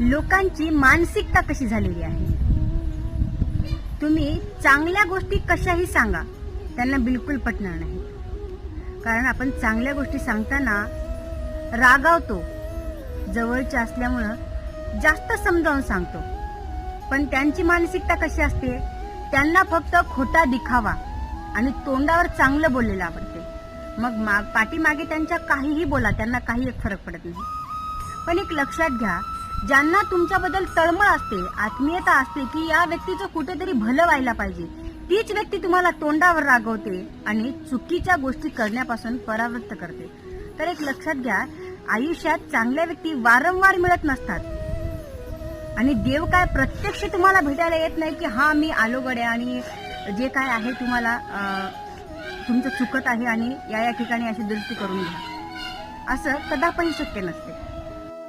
लोकांची मानसिकता कशी झालेली आहे? तुम्ही चांगल्या गोष्टी कशाही सांगा त्यांना बिलकुल पटणार नाही. कारण आपण चांगल्या गोष्टी सांगताना रागावतो जवळच्या असल्यामुळं जास्त समजावून सांगतो. पण त्यांची मानसिकता कशी असते? त्यांना फक्त खोटा दिखावा आणि तोंडावर चांगलं बोललेलं आवडते. मग मा पाठीमागे त्यांच्या काहीही बोला त्यांना काही एक फरक पडत नाही. पण एक लक्षात घ्या ज्यांना तुमच्याबद्दल तळमळ असते आत्मीयता असते की या व्यक्तीचं कुठेतरी भलं व्हायला पाहिजे तीच व्यक्ती तुम्हाला तोंडावर रागवते आणि चुकीच्या गोष्टी करण्यापासून परावृत्त करते. तर एक लक्षात घ्या आयुष्यात चांगल्या व्यक्ती वारंवार मिळत नसतात. आणि देव काय प्रत्यक्ष तुम्हाला भेटायला येत नाही की हा मी आलो गड्या आणि जे काय आहे तुम्हाला तुमचं चुकत आहे आणि या या ठिकाणी अशी दुरुस्ती करून घ्या. असं कदापही शक्य नसते.